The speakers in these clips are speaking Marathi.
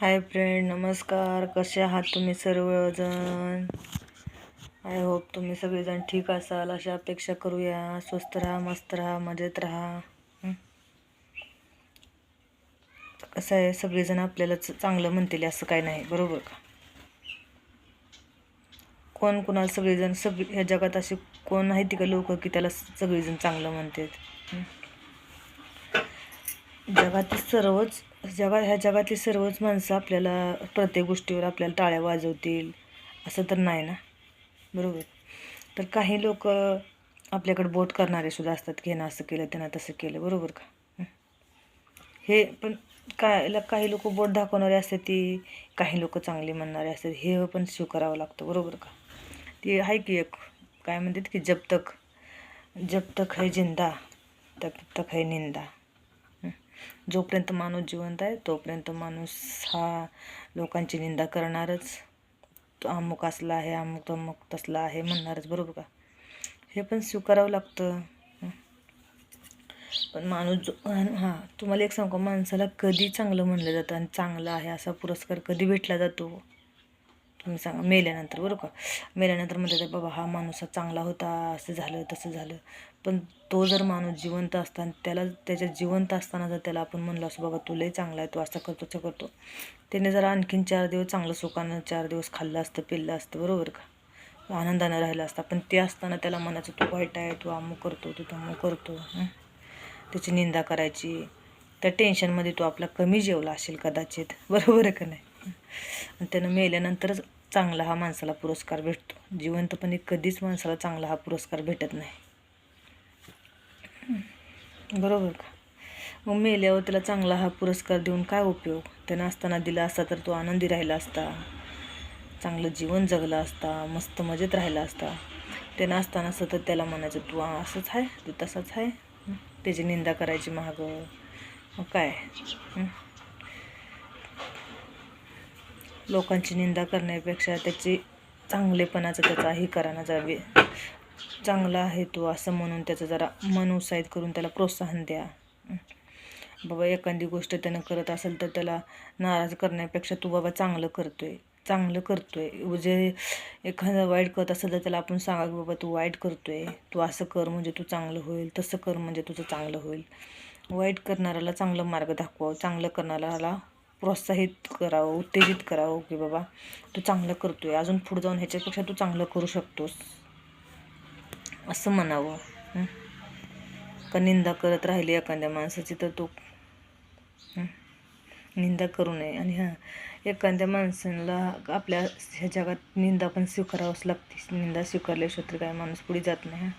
हाय फ्रेंड नमस्कार. कसे आहात तुम्ही सर्वजण? आय होप तुम्ही सगळेजण ठीक असाल. अशा अपेक्षा करूया. स्वस्त राहा मस्त राहा मजेत राहा. कसं आहे? सगळेजण आपल्याला च- चांगलं म्हणतील असं काय नाही. बरोबर का? कोण कोणाला सगळेजण सगळी ह्या जगात असे कोण आहेत का लोक की त्याला सगळेजण चांगलं म्हणतात? जगातील सर्वच जगात ह्या जगातली सर्वच माणसं आपल्याला प्रत्येक गोष्टीवर आपल्याला टाळ्या वाजवतील असं तर नाही ना? बरोबर. तर काही लोक आपल्याकडे बोट करणारे सुद्धा असतात की ह्यानं असं केलं त्यांना तसं केलं बरोबर का? हे. पण काय काही लोक बोट दाखवणारे असतात ती काही लोक चांगली म्हणणारे असतात हे पण स्वीकारावं लागतं बरोबर का? ती आहे की एक काय म्हणतात की जब तक जब तक है जिंदा तब तक है निंदा. जोपर्यंत माणूस जिवंत आहे तोपर्यंत माणूस हा लोकांची निंदा करणारच. तो अमुक असला आहे अमुक तमुक तसला आहे म्हणणारच बरोबर का? हे पण स्वीकारावं लागतं. पण माणूस जो हां तुम्हाला एक सांगू का? माणसाला कधी चांगलं म्हणलं जातं आणि चांगलं आहे असा पुरस्कार कधी भेटला जातो? तुम्ही सांगा मेल्यानंतर बरोबर का? मेल्यानंतर म्हणतात बाबा हा माणूस चांगला होता असं झालं तसं झालं. पण तो जर माणूस जिवंत असताना त्याला त्याच्या जिवंत असताना जर त्याला आपण म्हणलं असं बाबा तू लय चांगला आहे तू असं करतो तसं करतो. त्याने जर आणखीन चार दिवस चांगलं सुखानं चार दिवस खाल्लं असतं पिल्लं असतं बरोबर का? आनंदानं राहिलं असतं. पण ते असताना त्याला मनाचं तू वाईट आहे तू अमुक करतो तू तमुक करतो. त्याची निंदा करायची. त्या टेन्शनमध्ये तो आपला कमी जेवला असेल कदाचित. बरोबर आहे का नाही? आणि त्यानं मेल्यानंतरच चांगला हा माणसाला पुरस्कार भेटतो. जिवंतपणे कधीच माणसाला चांगला हा पुरस्कार भेटत नाही. बरोबर का? मग मेल्यावर त्याला चांगला हा पुरस्कार देऊन काय उपयोग? त्यानं असताना दिला असता तर तो आनंदी राहिला असता. चांगलं जीवन जगला असता मस्त मजेत राहिला असता. त्यानं असताना सतत त्याला म्हणायचं तू असंच आहे तू तसाच आहे. त्याची निंदा करायची महाग मग काय हं? लोकांची निंदा करण्यापेक्षा त्याची चांगलेपणाचा त्याचा हे करा जावे. चांगला आहे तो असं म्हणून त्याचं जरा मन उत्साहित करून त्याला प्रोत्साहन द्या. बाबा एखादी गोष्ट त्यानं करत असेल तर त्याला नाराज करण्यापेक्षा तू बाबा चांगलं करतोय. चांगलं करतोय. जे एखादं वाईट करत असेल तर त्याला आपण सांगा की बाबा तू वाईट करतोय. तू असं कर म्हणजे तू चांगलं होईल. तसं कर म्हणजे तुझं चांगलं होईल. वाईट करणाऱ्याला चांगलं मार्ग दाखवावं. चांगलं करणाऱ्याला प्रोत्साहित करावं उत्तेजित करावं की बाबा तू चांगलं करतो आहे अजून पुढे जाऊन ह्याच्यापेक्षा तू चांगलं करू शकतोस. असं म्हणावं. का निंदा करत राहिली एखाद्या माणसाची तर तो निंदा करू नये. आणि हां एखाद्या माणसाला आपल्या ह्या जगात निंदा पण स्वीकारावंच लागते निंदा स्वीकारल्याशिवाय तर काय माणूस पुढे जात नाही हं?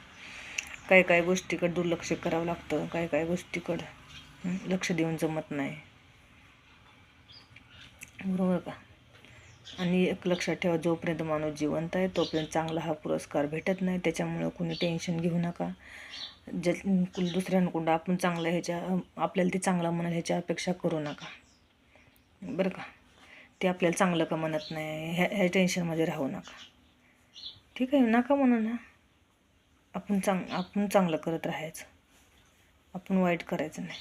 काय काय गोष्टीकडं दुर्लक्ष करावं लागतं. काय काय गोष्टीकडं लक्ष देऊन जमत नाही. बरोबर का आणि एक लक्षात ठेवा जोपर्यंत माणूस जिवंत आहे तोपर्यंत चांगला हा पुरस्कार भेटत नाही. त्याच्यामुळं कुणी टेन्शन घेऊ नका. ज दुसऱ्यांकडून आपण चांगलं ह्याच्या आपल्याला ते चांगलं म्हणाल ह्याच्या अपेक्षा करू नका. बरं का? ते आपल्याला चांगलं का म्हणत नाही ह्या ह्या टेन्शनमध्ये राहू नका. ठीक आहे? नका म्हणू ना. आपण चांग आपण चांगलं करत राहायचं. आपण वाईट करायचं नाही.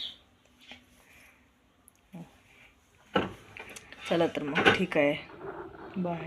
चला तर मग. ठीक आहे. बाय